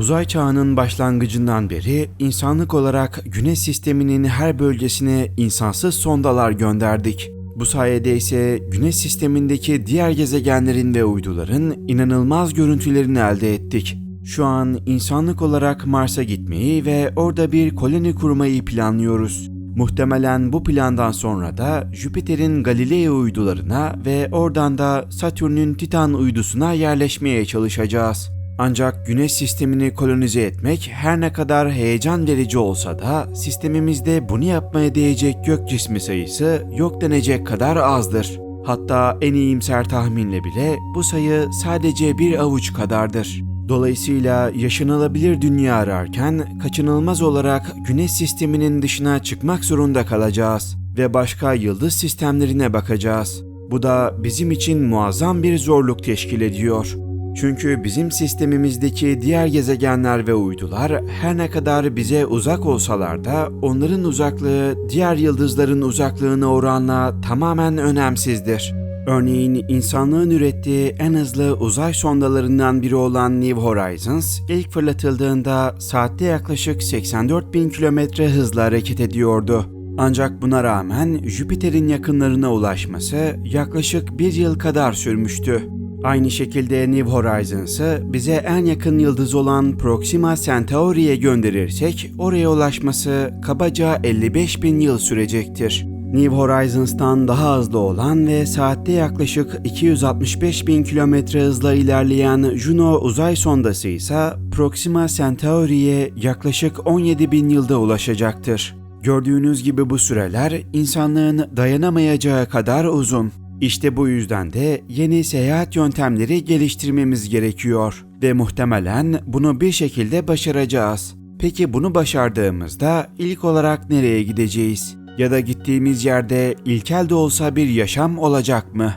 Uzay çağının başlangıcından beri insanlık olarak Güneş sisteminin her bölgesine insansız sondalar gönderdik. Bu sayede ise Güneş sistemindeki diğer gezegenlerin ve uyduların inanılmaz görüntülerini elde ettik. Şu an insanlık olarak Mars'a gitmeyi ve orada bir koloni kurmayı planlıyoruz. Muhtemelen bu plandan sonra da Jüpiter'in Galileo uydularına ve oradan da Satürn'ün Titan uydusuna yerleşmeye çalışacağız. Ancak Güneş sistemini kolonize etmek her ne kadar heyecan verici olsa da sistemimizde bunu yapmaya değecek gök cismi sayısı yok denecek kadar azdır. Hatta en iyimser tahminle bile bu sayı sadece bir avuç kadardır. Dolayısıyla yaşanılabilir dünya ararken kaçınılmaz olarak Güneş sisteminin dışına çıkmak zorunda kalacağız ve başka yıldız sistemlerine bakacağız. Bu da bizim için muazzam bir zorluk teşkil ediyor. Çünkü bizim sistemimizdeki diğer gezegenler ve uydular her ne kadar bize uzak olsalar da onların uzaklığı diğer yıldızların uzaklığına oranla tamamen önemsizdir. Örneğin insanlığın ürettiği en hızlı uzay sondalarından biri olan New Horizons ilk fırlatıldığında saatte yaklaşık 84 bin kilometre hızla hareket ediyordu. Ancak buna rağmen Jüpiter'in yakınlarına ulaşması yaklaşık bir yıl kadar sürmüştü. Aynı şekilde New Horizons'ı bize en yakın yıldız olan Proxima Centauri'ye gönderirsek oraya ulaşması kabaca 55 bin yıl sürecektir. New Horizons'tan daha hızlı olan ve saatte yaklaşık 265 bin kilometre hızla ilerleyen Juno uzay sondası ise Proxima Centauri'ye yaklaşık 17 bin yılda ulaşacaktır. Gördüğünüz gibi bu süreler insanlığın dayanamayacağı kadar uzun. İşte bu yüzden de yeni seyahat yöntemleri geliştirmemiz gerekiyor ve muhtemelen bunu bir şekilde başaracağız. Peki bunu başardığımızda ilk olarak nereye gideceğiz? Ya da gittiğimiz yerde ilkel de olsa bir yaşam olacak mı?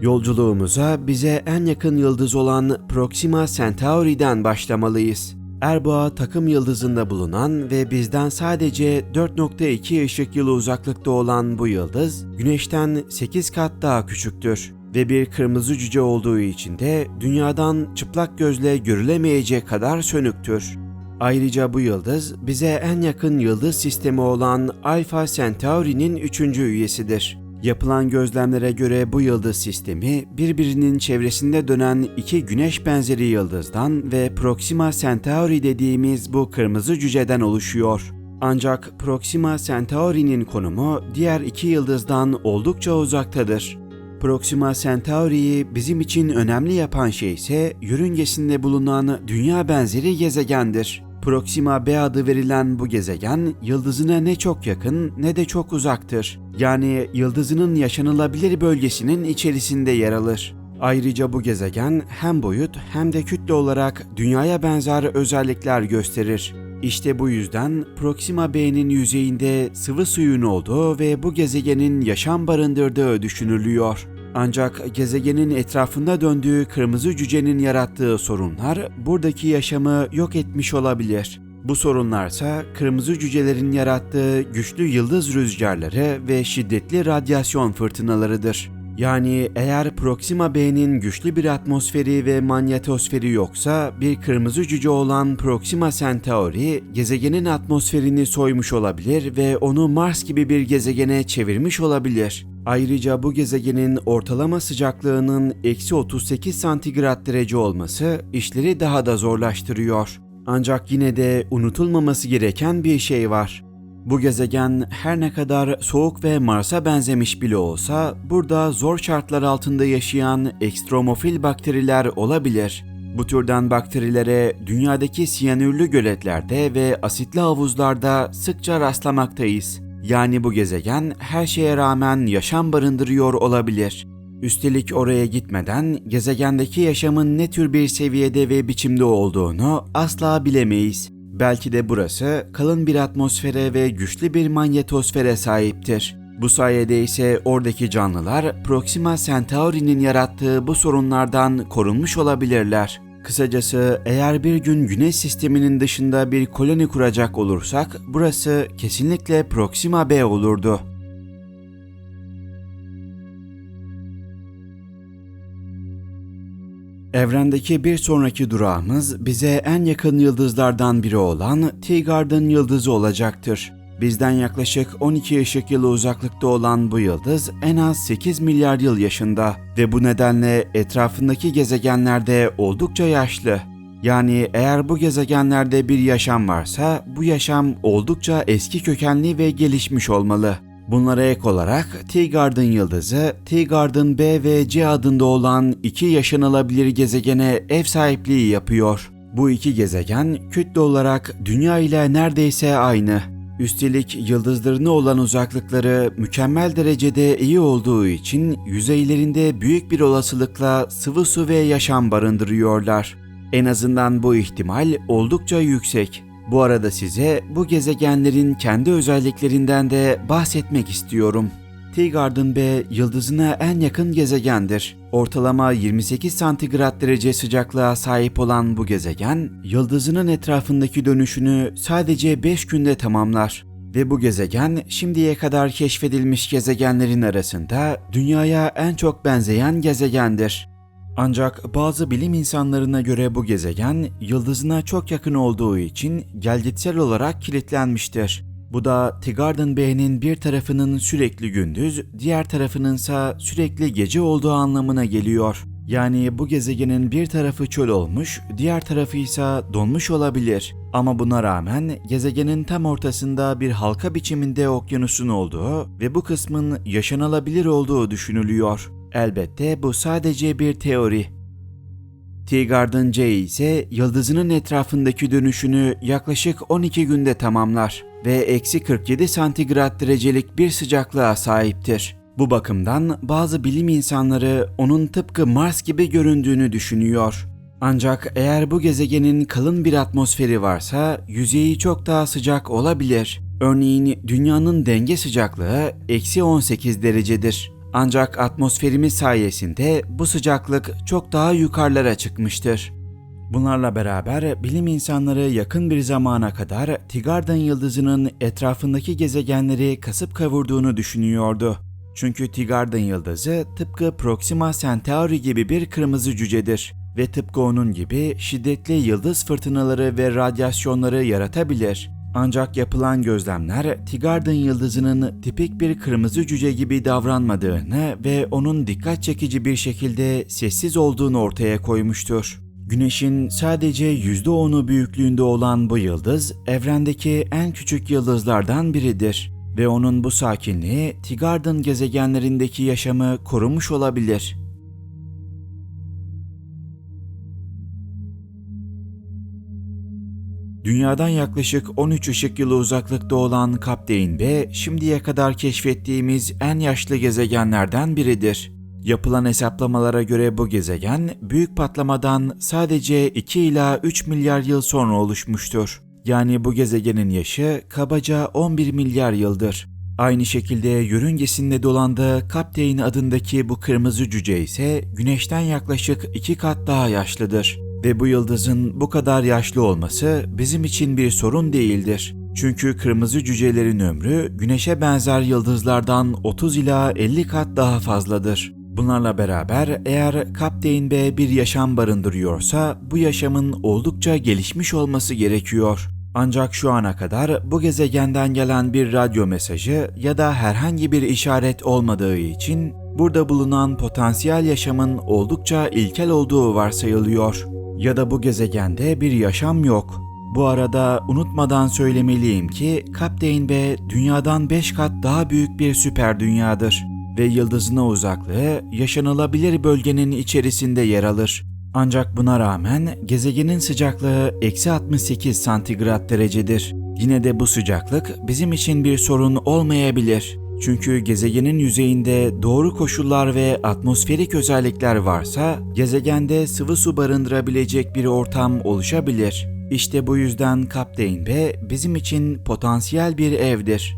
Yolculuğumuza bize en yakın yıldız olan Proxima Centauri'den başlamalıyız. Erboğa takım yıldızında bulunan ve bizden sadece 4.2 ışık yılı uzaklıkta olan bu yıldız, Güneş'ten 8 kat daha küçüktür ve bir kırmızı cüce olduğu için de dünyadan çıplak gözle görülemeyecek kadar sönüktür. Ayrıca bu yıldız bize en yakın yıldız sistemi olan Alpha Centauri'nin üçüncü üyesidir. Yapılan gözlemlere göre bu yıldız sistemi birbirinin çevresinde dönen iki güneş benzeri yıldızdan ve Proxima Centauri dediğimiz bu kırmızı cüceden oluşuyor. Ancak Proxima Centauri'nin konumu diğer iki yıldızdan oldukça uzaktadır. Proxima Centauri'yi bizim için önemli yapan şey ise yörüngesinde bulunan dünya benzeri gezegendir. Proxima B adı verilen bu gezegen yıldızına ne çok yakın ne de çok uzaktır. Yani yıldızının yaşanılabilir bölgesinin içerisinde yer alır. Ayrıca bu gezegen hem boyut hem de kütle olarak dünyaya benzer özellikler gösterir. İşte bu yüzden Proxima B'nin yüzeyinde sıvı suyun olduğu ve bu gezegenin yaşam barındırdığı düşünülüyor. Ancak gezegenin etrafında döndüğü kırmızı cücenin yarattığı sorunlar buradaki yaşamı yok etmiş olabilir. Bu sorunlarsa kırmızı cücelerin yarattığı güçlü yıldız rüzgarları ve şiddetli radyasyon fırtınalarıdır. Yani eğer Proxima B'nin güçlü bir atmosferi ve manyetosferi yoksa bir kırmızı cüce olan Proxima Centauri gezegenin atmosferini soymuş olabilir ve onu Mars gibi bir gezegene çevirmiş olabilir. Ayrıca bu gezegenin ortalama sıcaklığının eksi 38 santigrat derece olması işleri daha da zorlaştırıyor. Ancak yine de unutulmaması gereken bir şey var. Bu gezegen her ne kadar soğuk ve Mars'a benzemiş bile olsa burada zor şartlar altında yaşayan ekstromofil bakteriler olabilir. Bu türden bakterilere dünyadaki siyanürlü göletlerde ve asitli havuzlarda sıkça rastlamaktayız. Yani bu gezegen her şeye rağmen yaşam barındırıyor olabilir. Üstelik oraya gitmeden gezegendeki yaşamın ne tür bir seviyede ve biçimde olduğunu asla bilemeyiz. Belki de burası kalın bir atmosfere ve güçlü bir manyetosfere sahiptir. Bu sayede ise oradaki canlılar Proxima Centauri'nin yarattığı bu sorunlardan korunmuş olabilirler. Kısacası eğer bir gün Güneş sisteminin dışında bir koloni kuracak olursak burası kesinlikle Proxima B olurdu. Evrendeki bir sonraki durağımız bize en yakın yıldızlardan biri olan Teegarden yıldızı olacaktır. Bizden yaklaşık 12 ışık yılı uzaklıkta olan bu yıldız en az 8 milyar yıl yaşında ve bu nedenle etrafındaki gezegenlerde oldukça yaşlı. Yani eğer bu gezegenlerde bir yaşam varsa bu yaşam oldukça eski kökenli ve gelişmiş olmalı. Bunlara ek olarak Teegarden yıldızı, Teegarden B ve C adında olan iki yaşanılabilir gezegene ev sahipliği yapıyor. Bu iki gezegen kütle olarak Dünya ile neredeyse aynı. Üstelik yıldızlarına olan uzaklıkları mükemmel derecede iyi olduğu için yüzeylerinde büyük bir olasılıkla sıvı su ve yaşam barındırıyorlar. En azından bu ihtimal oldukça yüksek. Bu arada size bu gezegenlerin kendi özelliklerinden de bahsetmek istiyorum. Teegarden B yıldızına en yakın gezegendir. Ortalama 28 santigrat derece sıcaklığa sahip olan bu gezegen, yıldızının etrafındaki dönüşünü sadece 5 günde tamamlar. Ve bu gezegen şimdiye kadar keşfedilmiş gezegenlerin arasında dünyaya en çok benzeyen gezegendir. Ancak bazı bilim insanlarına göre bu gezegen yıldızına çok yakın olduğu için gelgitsel olarak kilitlenmiştir. Bu da Teegarden B'nin bir tarafının sürekli gündüz, diğer tarafınınsa sürekli gece olduğu anlamına geliyor. Yani bu gezegenin bir tarafı çöl olmuş, diğer tarafı ise donmuş olabilir. Ama buna rağmen gezegenin tam ortasında bir halka biçiminde okyanusun olduğu ve bu kısmın yaşanılabilir olduğu düşünülüyor. Elbette bu sadece bir teori. Teegarden C ise yıldızının etrafındaki dönüşünü yaklaşık 12 günde tamamlar ve eksi 47 santigrat derecelik bir sıcaklığa sahiptir. Bu bakımdan bazı bilim insanları onun tıpkı Mars gibi göründüğünü düşünüyor. Ancak eğer bu gezegenin kalın bir atmosferi varsa yüzeyi çok daha sıcak olabilir. Örneğin dünyanın denge sıcaklığı eksi 18 derecedir. Ancak atmosferimiz sayesinde bu sıcaklık çok daha yukarılara çıkmıştır. Bunlarla beraber bilim insanları yakın bir zamana kadar Teegarden yıldızının etrafındaki gezegenleri kasıp kavurduğunu düşünüyordu. Çünkü Teegarden yıldızı tıpkı Proxima Centauri gibi bir kırmızı cücedir ve tıpkı onun gibi şiddetli yıldız fırtınaları ve radyasyonları yaratabilir. Ancak yapılan gözlemler Teegarden yıldızının tipik bir kırmızı cüce gibi davranmadığını ve onun dikkat çekici bir şekilde sessiz olduğunu ortaya koymuştur. Güneşin sadece %10'u büyüklüğünde olan bu yıldız evrendeki en küçük yıldızlardan biridir ve onun bu sakinliği Teegarden gezegenlerindeki yaşamı korumuş olabilir. Dünyadan yaklaşık 13 ışık yılı uzaklıkta olan Kapteyn B, şimdiye kadar keşfettiğimiz en yaşlı gezegenlerden biridir. Yapılan hesaplamalara göre bu gezegen büyük patlamadan sadece 2 ila 3 milyar yıl sonra oluşmuştur. Yani bu gezegenin yaşı kabaca 11 milyar yıldır. Aynı şekilde yörüngesinde dolandığı Kapteyn adındaki bu kırmızı cüce ise Güneş'ten yaklaşık 2 kat daha yaşlıdır. Ve bu yıldızın bu kadar yaşlı olması bizim için bir sorun değildir. Çünkü kırmızı cücelerin ömrü güneşe benzer yıldızlardan 30 ila 50 kat daha fazladır. Bunlarla beraber eğer Kapteyn B bir yaşam barındırıyorsa bu yaşamın oldukça gelişmiş olması gerekiyor. Ancak şu ana kadar bu gezegenden gelen bir radyo mesajı ya da herhangi bir işaret olmadığı için burada bulunan potansiyel yaşamın oldukça ilkel olduğu varsayılıyor. Ya da bu gezegende bir yaşam yok. Bu arada unutmadan söylemeliyim ki Kapteyn B dünyadan 5 kat daha büyük bir süper dünyadır ve yıldızına uzaklığı yaşanılabilir bölgenin içerisinde yer alır. Ancak buna rağmen gezegenin sıcaklığı eksi 68 santigrat derecedir. Yine de bu sıcaklık bizim için bir sorun olmayabilir. Çünkü gezegenin yüzeyinde doğru koşullar ve atmosferik özellikler varsa gezegende sıvı su barındırabilecek bir ortam oluşabilir. İşte bu yüzden Kapteyn B bizim için potansiyel bir evdir.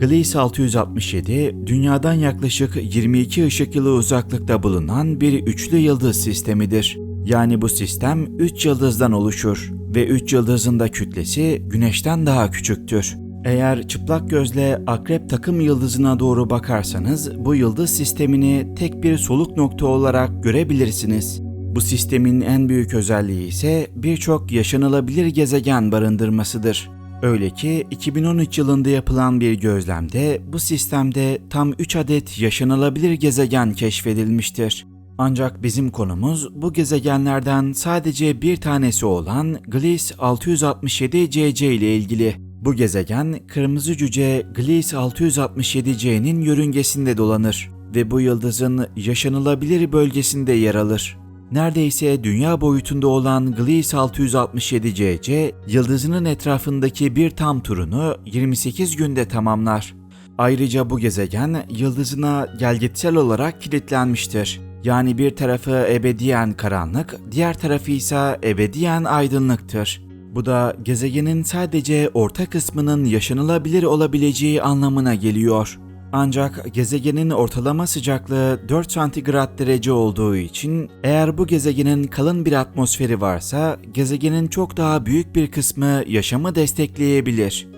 Gliese 667, dünyadan yaklaşık 22 ışık yılı uzaklıkta bulunan bir üçlü yıldız sistemidir. Yani bu sistem 3 yıldızdan oluşur ve 3 yıldızın da kütlesi Güneş'ten daha küçüktür. Eğer çıplak gözle akrep takım yıldızına doğru bakarsanız bu yıldız sistemini tek bir soluk nokta olarak görebilirsiniz. Bu sistemin en büyük özelliği ise birçok yaşanılabilir gezegen barındırmasıdır. Öyle ki 2013 yılında yapılan bir gözlemde bu sistemde tam 3 adet yaşanılabilir gezegen keşfedilmiştir. Ancak bizim konumuz bu gezegenlerden sadece bir tanesi olan Gliese 667 CC ile ilgili. Bu gezegen kırmızı cüce Gliese 667c'nin yörüngesinde dolanır ve bu yıldızın yaşanılabilir bölgesinde yer alır. Neredeyse dünya boyutunda olan Gliese 667cc, yıldızının etrafındaki bir tam turunu 28 günde tamamlar. Ayrıca bu gezegen yıldızına gelgitsel olarak kilitlenmiştir. Yani bir tarafı ebediyen karanlık, diğer tarafı ise ebediyen aydınlıktır. Bu da gezegenin sadece orta kısmının yaşanılabilir olabileceği anlamına geliyor. Ancak gezegenin ortalama sıcaklığı 4 santigrat derece olduğu için eğer bu gezegenin kalın bir atmosferi varsa gezegenin çok daha büyük bir kısmı yaşamı destekleyebilir.